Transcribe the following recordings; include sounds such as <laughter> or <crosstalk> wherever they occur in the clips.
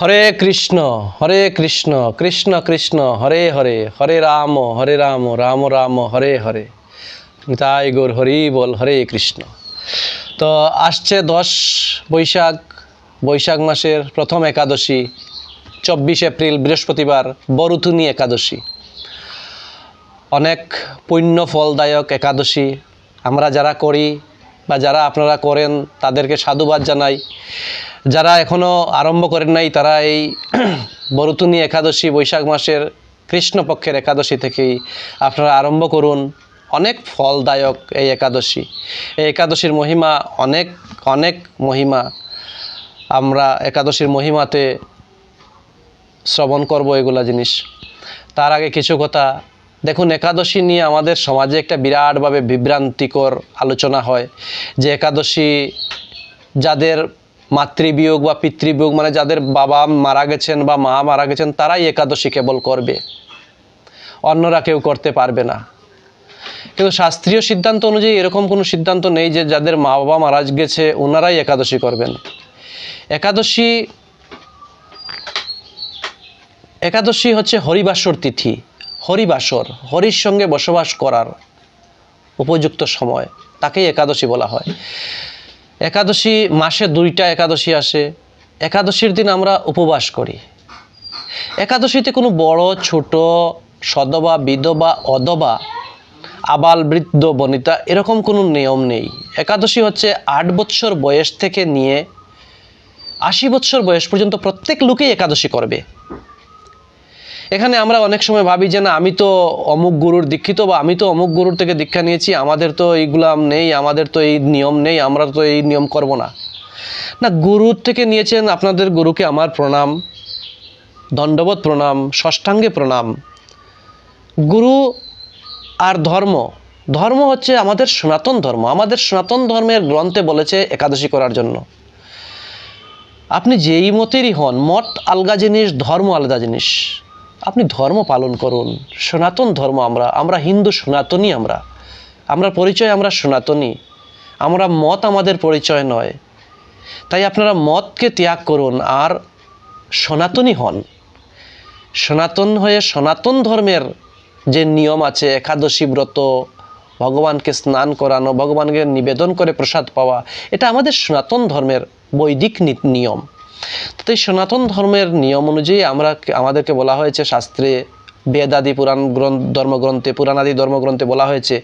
হরে কৃষ্ণ হরে কৃষ্ণ কৃষ্ণ কৃষ্ণ, হরে হরে হরে রাম হরে রাম রাম রাম, হরে হরে। তাই গোর, হরি বল, হরে কৃষ্ণ। তো আসছে দশ বৈশাখ বৈশাখ মাসের প্রথম একাদশী, চব্বিশ এপ্রিল, বৃহস্পতিবার, বরুথুনি একাদশী। অনেক পুণ্য ফলদায়ক একাদশী। আমরা যারা করি বা যারা আপনারা করেন, তাদেরকে সাধুবাদ জানাই। যারা এখনও আরম্ভ করেন নাই, তারা এই <clears throat> বরুতুনি একাদশী বৈশাখ মাসের কৃষ্ণপক্ষের একাদশী থেকেই আপনারা আরম্ভ করুন। অনেক ফলদায়ক এই একাদশী। এই একাদশীর মহিমা অনেক অনেক মহিমা। আমরা একাদশীর মহিমাতে শ্রবণ করব এগুলা জিনিস। তার আগে কিছু কথা দেখুন, একাদশী নিয়ে আমাদের সমাজে একটা বিরাটভাবে বিভ্রান্তিকর আলোচনা হয় যে একাদশী যাদের মাতৃবিয়োগ বা পিতৃবিয়োগ মানে যাদের বাবা মারা গেছেন বা মা মারা গেছেন, তারাই একাদশী কেবল করবে। অন্যরা কেউ করতে পারবে না। কিন্তু শাস্ত্রীয় সিদ্ধান্ত অনুযায়ী এরকম কোনো সিদ্ধান্ত নেই যে যাদের মা বাবা মারা গেছে, ওনারাই একাদশী করবেন। একাদশী একাদশী হচ্ছে হরিবাসর তিথি। হরিবাসর, হরির সঙ্গে বসবাস করার উপযুক্ত সময়, তাকেই একাদশী বলা হয়। একাদশী মাসে দুইটা একাদশী আসে। একাদশীর দিন আমরা উপবাস করি। একাদশীতে কোনো বড়, ছোট, সদবা, বিধবা, অদবা, আবাল, বৃদ্ধ, বনিতা এরকম কোনো নিয়ম নেই। একাদশী হচ্ছে আট বছর বয়স থেকে নিয়ে আশি বছর বয়স পর্যন্ত প্রত্যেক লোকেই একাদশী করবে। এখানে আমরা অনেক সময় ভাবি যে না, আমি তো অমুক গুরুর দীক্ষিত বা আমি তো অমুক গুরুর থেকে দীক্ষা নিয়েছি, আমাদের তো এইগুলাম নেই, আমাদের তো এই নিয়ম নেই, আমরা তো এই নিয়ম করব না। না গুরুর থেকে নিয়েছেন আপনাদের গুরুকে আমার প্রণাম, দণ্ডবোধ প্রণাম, ষষ্ঠাঙ্গে প্রণাম। গুরু আর ধর্ম ধর্ম হচ্ছে আমাদের সনাতন ধর্ম, আমাদের সনাতন ধর্মের গ্রন্থে বলেছে একাদশী করার জন্য। আপনি যেই মতেরই হন মত আলগা জিনিস, ধর্ম আলাদা জিনিস। আপনি ধর্ম পালন করুন। সনাতন ধর্ম আমরা আমরা হিন্দু সনাতনী আমরা। আমরা পরিচয় আমরা সনাতনী। আমরা মত আমাদের পরিচয় নয়। তাই আপনারা মতকে ত্যাগ করুন আর সনাতনী হন। সনাতন হয়ে সনাতন ধর্মের যে নিয়ম আছে, একাদশী ব্রত, ভগবানকে স্নান করানো, ভগবানকে নিবেদন করে প্রসাদ পাওয়া, এটা আমাদের সনাতন ধর্মের বৈদিক নিয়ম। তো সনাতন ধর্মের নিয়ম অনুযায়ী আমরা আমাদেরকে বলা হয়েছে শাস্ত্রে বেদাদি পুরাণ গ্রন্থ, ধর্মগ্রন্থে, পুরাণাদি ধর্মগ্রন্থে বলা হয়েছে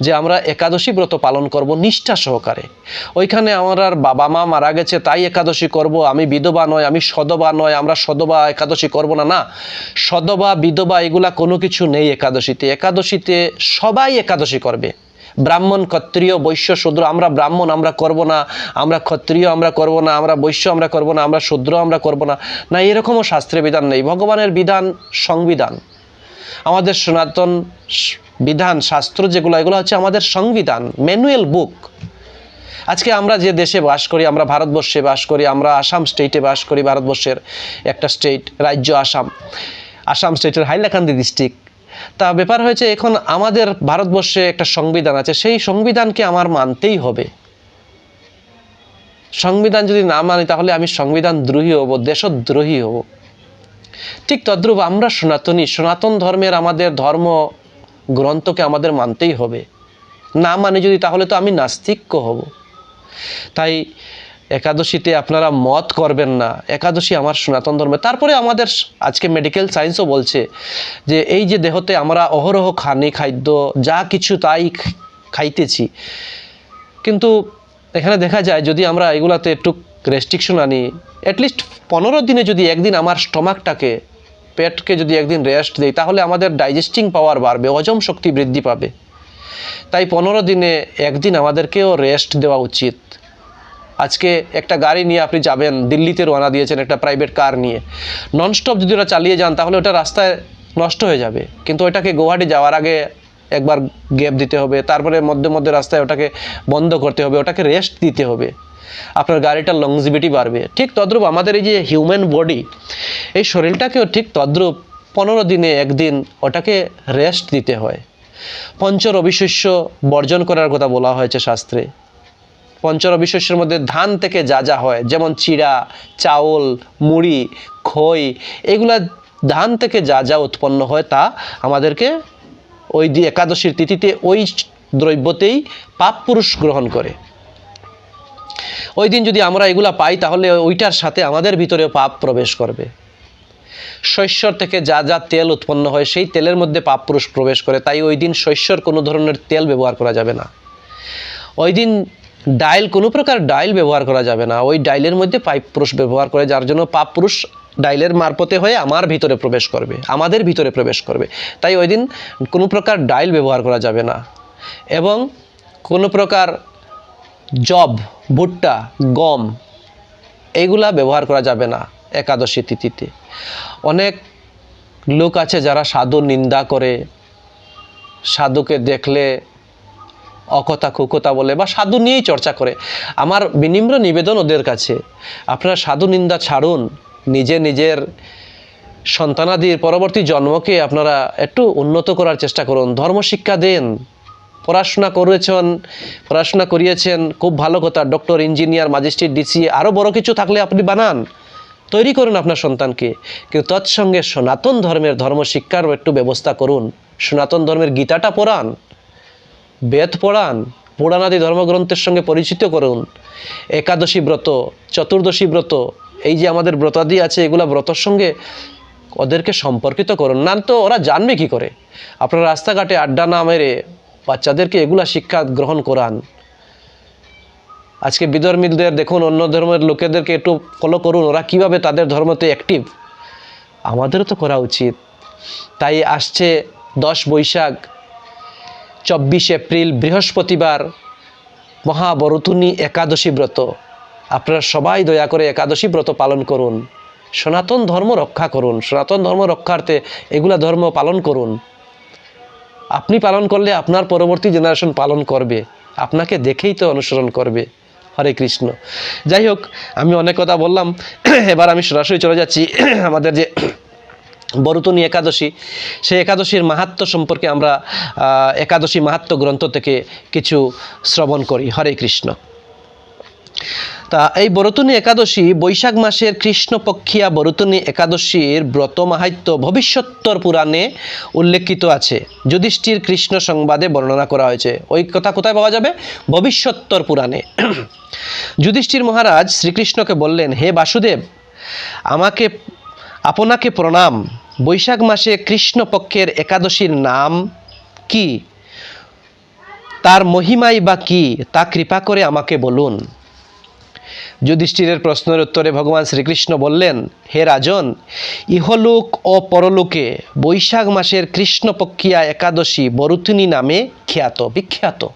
যে আমরা একাদশী ব্রত পালন করব নিষ্ঠা সহকারে। ওইখানে আমার আর বাবা মা মারা গেছে, তাই একাদশী করব। আমি বিধবা নয়, আমি সদবা নয়, আমরা সদবা, একাদশী করব না না। সদবা, বিধবা, এগুলা কোনো কিছু নেই একাদশীতে। একাদশীতে সবাই একাদশী করবে। ব্রাহ্মণ ক্ষত্রিয় বৈশ্য শূদ্র, আমরা ব্রাহ্মণ, আমরা করব না। আমরা ক্ষত্রিয়, আমরা করব না। আমরা বৈশ্য, আমরা করব না। আমরা শূদ্র, আমরা করব না। না, এরকমও শাস্ত্রে বিধান নেই। ভগবানের বিধান সংবিধান। আমাদের সনাতন বিধান, শাস্ত্র যেগুলো, এগুলো হচ্ছে আমাদের সংবিধান, ম্যানুয়াল বুক। আজকে আমরা যে দেশে বাস করি, আমরা ভারতবর্ষে বাস করি, আমরা আসাম স্টেটে বাস করি ভারতবর্ষের একটা স্টেট, রাজ্য আসাম। আসাম স্টেটের হাইলাকান্দি ডিস্ট্রিক্ট। তা ব্যাপার হয়েছে, এখন আমাদের ভারতবর্ষে একটা সংবিধান আছে, সেই সংবিধানকে আমার মানতেই হবে। সংবিধান যদি না মানি, তাহলে আমি সংবিধান দ্রোহী হব, দেশদ্রোহী হব। ঠিক তদ্রূপ আমরা সনাতনী, সনাতন ধর্মের আমাদের ধর্ম গ্রন্থকে আমাদের মানতেই হবে। না মানে যদি, তাহলে তো আমি নাস্তিক্য হব। তাই একাদশীতে আপনারা মত করবেন না। একাদশী আমার সনাতন ধর্মে। তারপরে আমাদের আজকে মেডিকেল সায়েন্সও বলছে যে, এই যে দেহতে আমরা অহরহ খানি, খাদ্য, যা কিছু তাই খাইতেছি। কিন্তু এখানে দেখা যায়, যদি আমরা এগুলাতে একটু রেস্ট্রিকশন আনি অ্যাটলিস্ট পনেরো দিনে যদি একদিন আমার স্টমাকটাকে, পেটকে যদি একদিন রেস্ট দেই, তাহলে আমাদের ডাইজেস্টিং পাওয়ার বাড়বে, হজম শক্তি বৃদ্ধি পাবে। তাই পনেরো দিনে একদিন আমাদেরকেও রেস্ট দেওয়া উচিত। আজকে একটা গাড়ি নিয়ে আপনি যাবেন, দিল্লিতে রওনা দিয়েছেন একটা প্রাইভেট কার নিয়ে। ননস্টপ যদি ওরা চালিয়ে যান, তাহলে ওটা রাস্তায় নষ্ট হয়ে যাবে। কিন্তু ওটাকে গুয়াহাটি যাওয়ার আগে একবার গ্যাপ দিতে হবে, তারপরে মধ্যে মধ্যে রাস্তায় ওটাকে বন্ধ করতে হবে, ওটাকে রেস্ট দিতে হবে। আপনার গাড়িটার লংজিভিটি বাড়বে। ঠিক তদ্রূপ আমাদের এই যে হিউম্যান বডি এই শরীরটাকেও ঠিক তদ্রূপ পনেরো দিনে একদিন ওটাকে রেস্ট দিতে হয়। পঞ্চ রবিশস্য বর্জন করার কথা বলা হয়েছে শাস্ত্রে। পঞ্চরবি শস্যের মধ্যে ধান থেকে যা যা হয়, যেমন চিড়া, চাউল, মুড়ি, খই, এগুলা ধান থেকে যা যা উৎপন্ন হয় তা আমাদেরকে ওই একাদশীর তিথিতে ওই দ্রব্যতেই পাপ পুরুষ গ্রহণ করে। ওই দিন যদি আমরা এগুলা পাই, তাহলে ওইটার সাথে আমাদের ভিতরেও পাপ প্রবেশ করবে। শস্যর থেকে যা যা তেল উৎপন্ন হয়, সেই তেলের মধ্যে পাপ পুরুষ প্রবেশ করে। তাই ওই দিন শস্যর কোনো ধরনের তেল ব্যবহার করা যাবে না। ওই দিন ডাইল, কোনো প্রকার ডাইল ব্যবহার করা যাবে না। ওই ডাইলের মধ্যে পাইপ পুরুষ ব্যবহার করে, যার জন্য পাপ পুরুষ ডাইলের মারফতে হয়ে আমার ভিতরে প্রবেশ করবে, আমাদের ভিতরে প্রবেশ করবে। তাই ওই দিন কোনো প্রকার ডাইল ব্যবহার করা যাবে না। এবং কোনো প্রকার জব, ভুট্টা, গম এইগুলা ব্যবহার করা যাবে না একাদশী তিথিতে। অনেক লোক আছে যারা সাধু নিন্দা করে, সাধুকে দেখলে অকথা, কুকথা বলে বা সাধু নিয়েই চর্চা করে। আমার বিনিম্র নিবেদন ওদের কাছে। আপনারা সাধু নিন্দা ছাড়ুন। নিজে নিজের সন্তানাদির পরবর্তী জন্মকে আপনারা একটু উন্নত করার চেষ্টা করুন। ধর্ম শিক্ষা দেন। পড়াশোনা করেছেন, পড়াশোনা করিয়েছেন। খুব ভালো কথা। ডক্টর, ইঞ্জিনিয়ার, ম্যাজিস্ট্রেট, ডিসি আরও বড় কিছু থাকলে আপনি বানান। তৈরি করুন আপনার সন্তানকে। কিন্তু তৎসঙ্গে সনাতন ধর্মের ধর্ম শিক্ষারও একটু ব্যবস্থা করুন। সনাতন ধর্মের গীতাটা পড়ান। বেদ পড়ান পুরাণাদি ধর্মগ্রন্থের সঙ্গে পরিচিত করুন। একাদশী ব্রত, চতুর্দশী ব্রত, এই যে আমাদের ব্রতাদি আছে, এগুলা ব্রতর সঙ্গে ওদেরকে সম্পর্কিত করুন। না তো ওরা জানবে কি করে? আপনারা রাস্তাঘাটে আড্ডা না মেরে বাচ্চাদেরকে এগুলা শিক্ষা গ্রহণ করান। আজকে বিধর্মীদের দেখুন, অন্য ধর্মের লোকেদেরকে একটু ফলো করুন। ওরা কীভাবে তাদের ধর্মতে অ্যাক্টিভ আমাদেরও তো করা উচিত। তাই আসছে দশ বৈশাখ চব্বিশ এপ্রিল, বৃহস্পতিবার মহাবরতুনি একাদশী ব্রত। আপনারা সবাই দয়া করে একাদশী ব্রত পালন করুন। সনাতন ধর্ম রক্ষা করুন। সনাতন ধর্ম রক্ষার্থে এগুলা ধর্ম পালন করুন। আপনি পালন করলে আপনার পরবর্তী জেনারেশন পালন করবে। আপনাকে দেখেই তো অনুসরণ করবে। হরে কৃষ্ণ। যাই হোক, আমি অনেক কথা বললাম। <clears throat> এবার আমি সরাসরি চলে যাচ্ছি। <clears throat> আমাদের যে বরুতনী একাদশী, সেই একাদশীর মাহাত্ম সম্পর্কে আমরা একাদশী মাহাত্ম গ্রন্থ থেকে কিছু শ্রবণ করি। হরে কৃষ্ণ। তা এই বরতনী একাদশী বৈশাখ মাসের কৃষ্ণপক্ষিয়া বরতনী একাদশীর ব্রত মাহাত্য ভবিষ্যত্তর পুরাণে উল্লেখিত আছে। যুধিষ্ঠির কৃষ্ণ সংবাদে বর্ণনা করা হয়েছে। ওই কথা কোথায় পাওয়া যাবে? ভবিষ্যত্তর পুরাণে। <clears throat> যুধিষ্ঠির মহারাজ শ্রীকৃষ্ণকে বললেন, হে বাসুদেব, আমাকে আপনাকে প্রণাম। বৈশাখ মাসে কৃষ্ণপক্ষের একাদশীর নাম কি? তার মহিমাই বা কি? তা কৃপা করে আমাকে বলুন। যুধিষ্ঠিরের প্রশ্নের উত্তরে ভগবান শ্রীকৃষ্ণ বললেন, হে রাজন, ইহলোক ও পরলোকে বৈশাখ মাসের কৃষ্ণপক্ষিয়া একাদশী বরুথিনী নামে খ্যাত, বিখ্যাত।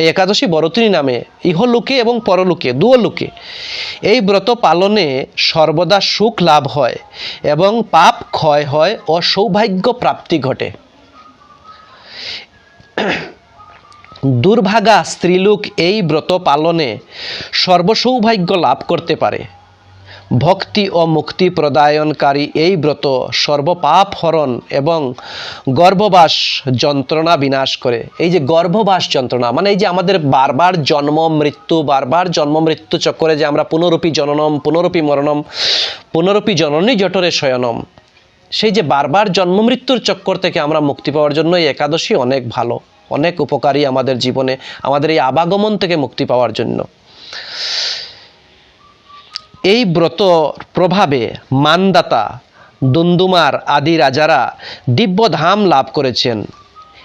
এই একাদশী বরতিনী নামে, ইহলোকে এবং পরলোকে, দুয়োলোকে। এই ব্রত পালনে সর্বদা সুখ লাভ হয় এবং পাপ ক্ষয় হয় ও সৌভাগ্য প্রাপ্তি ঘটে। দুর্ভাগা স্ত্রীলোক এই ব্রত পালনে সর্বসৌভাগ্য লাভ করতে পারে। ভক্তি ও মুক্তি প্রদায়নকারী এই ব্রত সর্বপাপ হরণ এবং গর্ভবাস যন্ত্রণা বিনাশ করে। এই যে গর্ভবাস যন্ত্রণা মানে এই যে আমাদের বারবার জন্ম মৃত্যু, বারবার জন্ম মৃত্যু চক্করে যে আমরা পুনরূপী জননম, পুনরূপী মরণম, পুনরূপী জননী জঠরে শয়নম, সেই যে বারবার জন্ম মৃত্যুর চক্কর থেকে আমরা মুক্তি পাওয়ার জন্য এই একাদশী অনেক ভালো, অনেক উপকারী আমাদের জীবনে, আমাদের এই আবাগমন থেকে মুক্তি পাওয়ার জন্য। এই ব্রত প্রভাবে মানদাতা, দুন্দুমার আদি রাজারা দিব্যধাম লাভ করেছেন।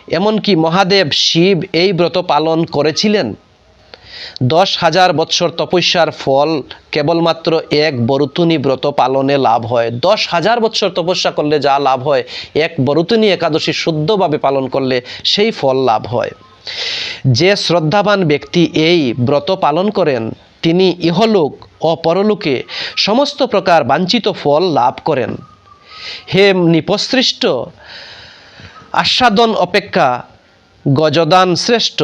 এমনকি মহাদেব শিব এই ব্রত পালন করেছিলেন। দশ হাজার বৎসর তপস্যার ফল কেবলমাত্র এক বরুতুনি ব্রত পালনে লাভ হয়। দশ হাজার বৎসর তপস্যা করলে যা লাভ হয়, এক বরুতুনি একাদশী শুদ্ধভাবে পালন করলে সেই ফল লাভ হয়। যে শ্রদ্ধাবান ব্যক্তি এই ব্রত পালন করেন তিনি ইহলোক ও পরলোকে সমস্ত প্রকার বাঞ্ছিত ফল লাভ করেন। হে নিপসৃষ্ট আস্বাদন অপেক্ষা গজদান শ্রেষ্ঠ।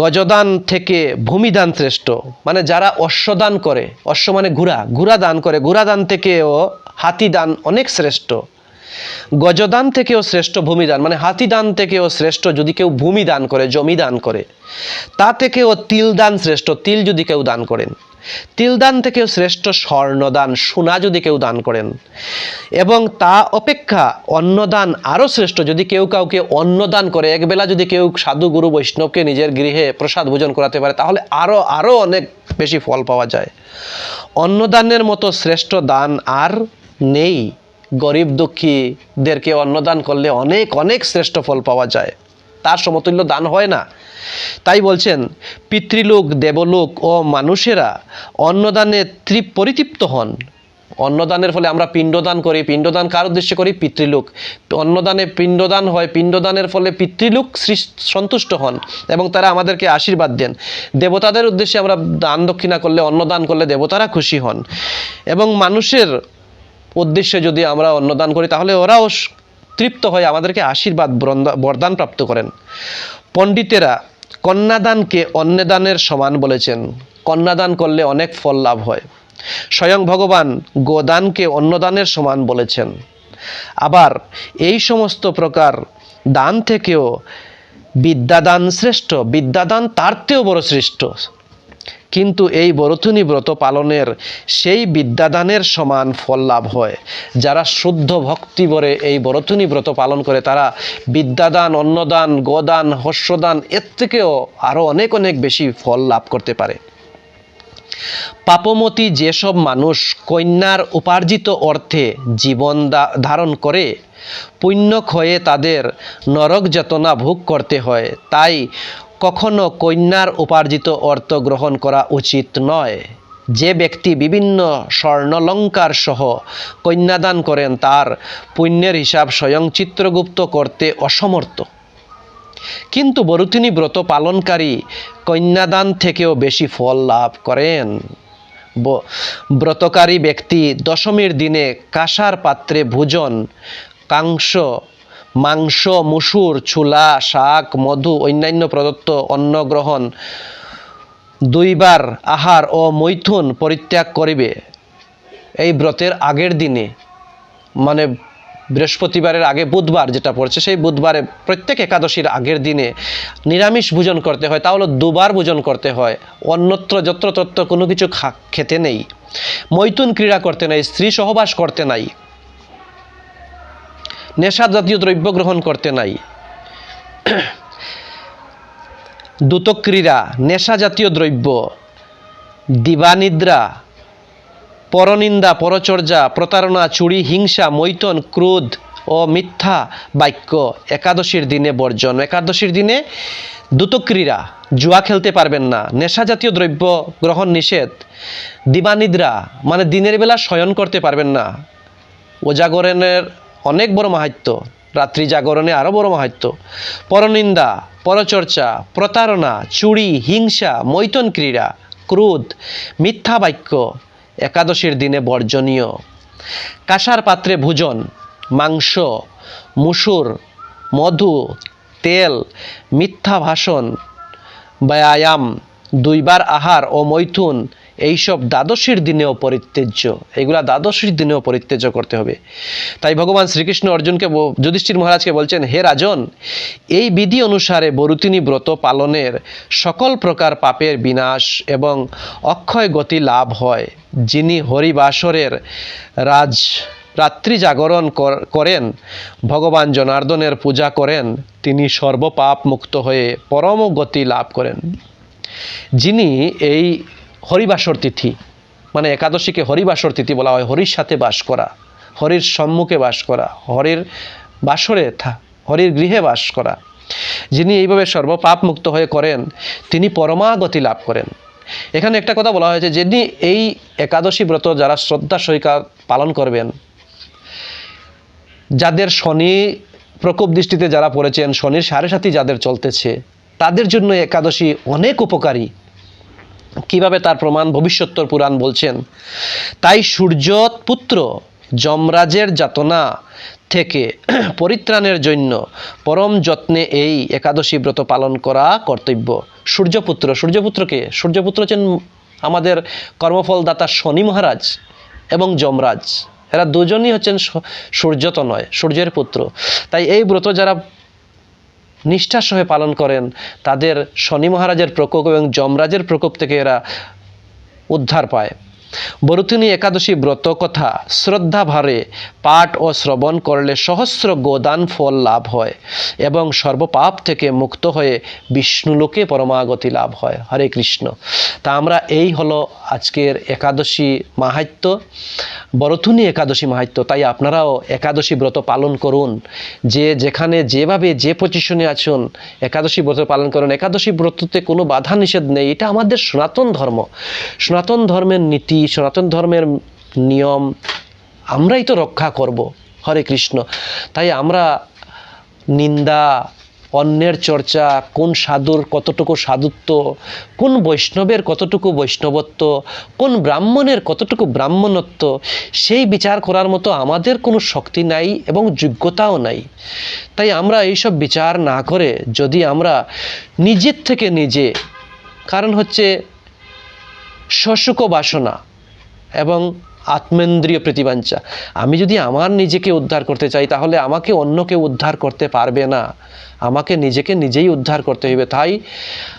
গজদান থেকে ভূমিদান শ্রেষ্ঠ। মানে যারা অশ্বদান করে, অশ্ব মানে ঘোড়া ঘোড়া দান করে ঘোড়া দান থেকেও হাতি দান অনেক শ্রেষ্ঠ। গজদান থেকেও শ্রেষ্ঠ ভূমিদান মানে হাতিদান থেকেও শ্রেষ্ঠ যদি কেউ ভূমি দান করে জমি দান করে, তা থেকেও তিল দান শ্রেষ্ঠ, তিল যদি কেউ দান করেন। তিল দান থেকেও শ্রেষ্ঠ স্বর্ণদান, সোনা যদি কেউ দান করেন। এবং তা অপেক্ষা অন্নদান আরও শ্রেষ্ঠ, যদি কেউ কাউকে অন্নদান করে একবেলা যদি কেউ সাধু গুরু বৈষ্ণবকে নিজের গৃহে প্রসাদ ভোজন করাতে পারে, তাহলে আরও আরও অনেক বেশি ফল পাওয়া যায়। অন্নদানের মতো শ্রেষ্ঠ দান আর নেই। গরিব দুঃখীদেরকে অন্নদান করলে অনেক অনেক শ্রেষ্ঠ ফল পাওয়া যায়। তার সমতুল্য দান হয় না। তাই বলছেন, পিতৃলোক, দেবলোক ও মানুষেরা অন্নদানে তৃপ, পরিতৃপ্ত হন। অন্নদানের ফলে আমরা পিণ্ডদান করি। পিণ্ডদান কার উদ্দেশ্যে করি? পিতৃলোক। অন্নদানে পিণ্ডদান হয়, পিণ্ডদানের ফলে পিতৃলোক সন্তুষ্ট হন এবং তারা আমাদেরকে আশীর্বাদ দেন। দেবতাদের উদ্দেশ্যে আমরা দান দক্ষিণা করলে, অন্নদান করলে দেবতারা খুশি হন। এবং মানুষের উদ্দেশ্যে যদি আমরা অন্নদান করি, তাহলে ওরাও তৃপ্ত হয়ে আমাদেরকে আশীর্বাদ বরদান প্রাপ্ত করেন। পণ্ডিতেরা কন্যাদানকে অন্নদানের সমান বলেছেন। কন্যাদান করলে অনেক ফল লাভ হয়। স্বয়ং ভগবান গোদানকে অন্নদানের সমান বলেছেন। আবার এই সমস্ত প্রকার দান থেকেও বিদ্যাদান শ্রেষ্ঠ। বিদ্যাদান তার চেয়েও বড় শ্রেষ্ঠ। কিন্তু এই বরথুনি ব্রত পালনের সেই বিদ্যাদানের সমান ফল লাভ হয়। যারা শুদ্ধ ভক্তি ভরে এই বরথুনি ব্রত পালন করে, তারা বিদ্যাদান, অন্নদান, গোদান হস্যদান এর থেকেও আরও অনেক অনেক বেশি ফল লাভ করতে পারে। পাপমতী যেসব মানুষ কন্যার উপার্জিত অর্থে জীবন ধারণ করে পুণ্য ক্ষয়ে তাদের নরক যাতনা ভোগ করতে হয়, তাই কখনো কন্যার উপার্জিত অর্থ গ্রহণ করা উচিত নয়। যে ব্যক্তি বিভিন্ন স্বর্ণলঙ্কার সহ কন্যাদান করেন, তার পুণ্যের হিসাব স্বয়ং চিত্রগুপ্ত করতে অসমর্থ। কিন্তু বরুতিনী ব্রত পালনকারী কন্যাদান থেকেও বেশি ফল লাভ করেন। ব্রতকারী ব্যক্তি দশমীর দিনে কাঁসার পাত্রে ভোজন, কাংস মাংস, মুসুর, ছুলা, শাক, মধু, অন্যান্য প্রদত্ত অন্ন গ্রহণ দুইবার আহার ও মৈথুন পরিত্যাগ করিবে। এই ব্রতের আগের দিনে মানে বৃহস্পতিবারের আগে বুধবার যেটা পড়ছে, সেই বুধবারে প্রত্যেক একাদশীর আগের দিনে নিরামিষ ভোজন করতে হয়। তাহলে দুবার ভোজন করতে হয়। অন্যত্র, যত্রতত্র কোনো কিছু খেতে নেই। মৈথুন ক্রীড়া করতে নাই, স্ত্রী সহবাস করতে নাই। নেশা জাতীয় দ্রব্য গ্রহণ করতে নাই। দ্রুতক্রীড়া নেশা জাতীয় দ্রব্য, দিবানিদ্রা, পরনিন্দা, পরচর্যা, প্রতারণা, চুরি, হিংসা মৈতন ক্রোধ ও মিথ্যা বাক্য একাদশীর দিনে বর্জন। একাদশীর দিনে দ্রুতক্রীড়া, জুয়া খেলতে পারবেন না। নেশা জাতীয় দ্রব্য গ্রহণ নিষেধ। দিবানিদ্রা মানে দিনের বেলা শয়ন করতে পারবেন না। ওজাগরণের অনেক বড় মাহাত্য রাত্রি জাগরণে আরও বড় মাহাত্য পরনিন্দা, পরচর্চা, প্রতারণা, চুরি, হিংসা, মৈথন ক্রীড়া, ক্রোধ, মিথ্যা বাক্য, একাদশীর দিনে বর্জনীয়। কাঁসার পাত্রে ভোজন, মাংস, মুসুর, মধু, তেল, মিথ্যা ভাষণ, ব্যায়াম, দুইবার আহার ও মৈথুন এইসব দ্বাদশীর দিনেও পরিত্যাজ্য। এগুলা দ্বাদশীর দিনেও পরিত্যাজ্য করতে হবে। তাই ভগবান শ্রীকৃষ্ণ অর্জুনকে যুধিষ্ঠির মহারাজকে বলছেন, হে রাজন, এই বিধি অনুসারে বরুতিনী ব্রত পালনের সকল প্রকার পাপের বিনাশ এবং অক্ষয় গতি লাভ হয়। যিনি হরিবাসরের রাজ, রাত্রি জাগরণ কর- করেন, ভগবান জনার্দনের পূজা করেন, তিনি সর্বপাপ মুক্ত হয়ে পরম গতি লাভ করেন। যিনি এই হরিবাসর তিথি। মানে একাদশীকে হরিবাসর তিথি বলা হয়। হরির সাথে বাস করা, হরির সম্মুখে বাস করা, হরির বাসরে হরির গৃহে বাস করা। যিনি এইভাবে সর্বপাপ মুক্ত হয়ে করেন, তিনি পরমাগতি লাভ করেন। এখানে একটা কথা বলা হয়েছে, যিনি এই একাদশী ব্রত যারা শ্রদ্ধা সহিকা পালন করবেন, যাদের শনি প্রকোপ দৃষ্টিতে যারা পড়েছেন, শনির সাড়ে সাথী যাদের চলতেছে, তাদের জন্য একাদশী অনেক উপকারী। কীভাবে তার প্রমাণ ভবিষ্যত্তর পুরাণ বলছেন? তাই সূর্য পুত্র যমরাজের যাতনা থেকে <clears throat> পরিত্রাণের জন্য পরম যত্নে এই একাদশী ব্রত পালন করা কর্তব্য। সূর্যপুত্র সূর্যপুত্রকে সূর্যপুত্র হচ্ছেন আমাদের কর্মফলদাতা শনি মহারাজ এবং যমরাজ। এরা দুজনই হচ্ছেন স- সূর্য তো নয় সূর্যের পুত্র। তাই এই ব্রত যারা নিষ্ঠার সহে পালন করেন। তাদের শনি মহারাজের প্রকোপ এবং যমরাজের প্রকোপ থেকে এরা উদ্ধার পায়। বরুতিনী একাদশী ব্রত কথা শ্রদ্ধা ভারে পাঠ ও শ্রবণ করলে সহস্র গোদান ফল লাভ হয় এবং সর্বপাপ থেকে মুক্ত হয়ে বিষ্ণুলোকে পরমাগতি লাভ হয়। হরে কৃষ্ণ। তা আমরা এই হলো আজকের একাদশী মাহাত্য বরথুনি একাদশী মাহাত্য তাই আপনারাও একাদশী ব্রত পালন করুন। যে যেখানে যেভাবে যে পজিশনে আছেন, একাদশী ব্রত পালন করুন। একাদশী ব্রততে কোনো বাধা নিষেধ নেই। এটা আমাদের সনাতন ধর্ম। সনাতন ধর্মের নীতি সনাতন ধর্মের নিয়ম, আমরাই তো রক্ষা করব, হরে কৃষ্ণ। তাই আমরা নিন্দা, অন্যের চর্চা, কোন সাধুর কতটুকু সাধুত্ব, কোন বৈষ্ণবের কতটুকু বৈষ্ণবত্ব, কোন ব্রাহ্মণের কতটুকু ব্রাহ্মণত্ব, সেই বিচার করার মতো আমাদের কোনো শক্তি নাই এবং যোগ্যতাও নাই। তাই আমরা এইসব বিচার না করে যদি আমরা নিজের থেকে নিজে, কারণ হচ্ছে শশুক বাসনা এবং আত্মেন্দ্রীয় প্রতিবাঞ্চা আমি যদি আমার নিজেকে উদ্ধার করতে চাই, তাহলে আমাকে অন্য কেউ উদ্ধার করতে পারবে না। আমাকে নিজেকে নিজেই উদ্ধার করতে হইবে। তাই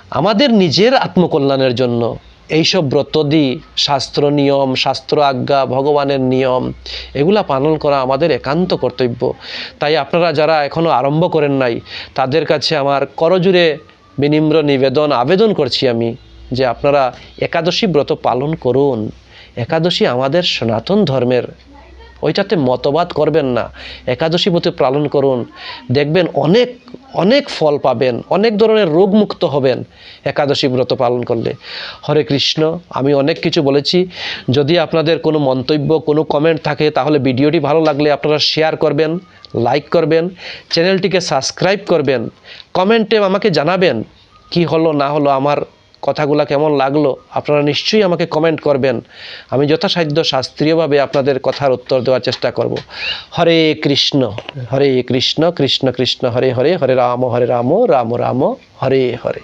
আমাদের নিজের আত্মকল্যাণের জন্য এইসব ব্রতদি, শাস্ত্র নিয়ম, শাস্ত্র আজ্ঞা, ভগবানের নিয়ম, এগুলা পালন করা আমাদের একান্ত কর্তব্য। তাই আপনারা যারা এখনও আরম্ভ করেন নাই, তাদের কাছে আমার করজুড়ে বিনিম্র নিবেদন, আবেদন করছি আমি যে আপনারা একাদশী ব্রত পালন করুন। একাদশী আমাদের সনাতন ধর্মের। ওইটাতে মতবাদ করবেন না। একাদশী ব্রত পালন করুন। দেখবেন অনেক অনেক ফল পাবেন। অনেক ধরনের রোগমুক্ত হবেন একাদশী ব্রত পালন করলে। হরে কৃষ্ণ, আমি অনেক কিছু বলেছি। যদি আপনাদের কোনো মন্তব্য, কোনো কমেন্ট থাকে, তাহলে ভিডিওটি ভালো লাগলে আপনারা শেয়ার করবেন লাইক করবেন চ্যানেলটিকে সাবস্ক্রাইব করবেন। কমেন্টে আমাকে জানাবেন, কি হলো, না হলো আমার কথাগুলো কেমন লাগল, আপনারা নিশ্চয়ই আমাকে কমেন্ট করবেন। আমি যথাসাধ্য শাস্ত্রীয়ভাবে আপনাদের কথার উত্তর দেওয়ার চেষ্টা করব। হরে কৃষ্ণ হরে কৃষ্ণ কৃষ্ণ কৃষ্ণ, হরে হরে হরে রাম হরে রাম রাম রাম, হরে হরে।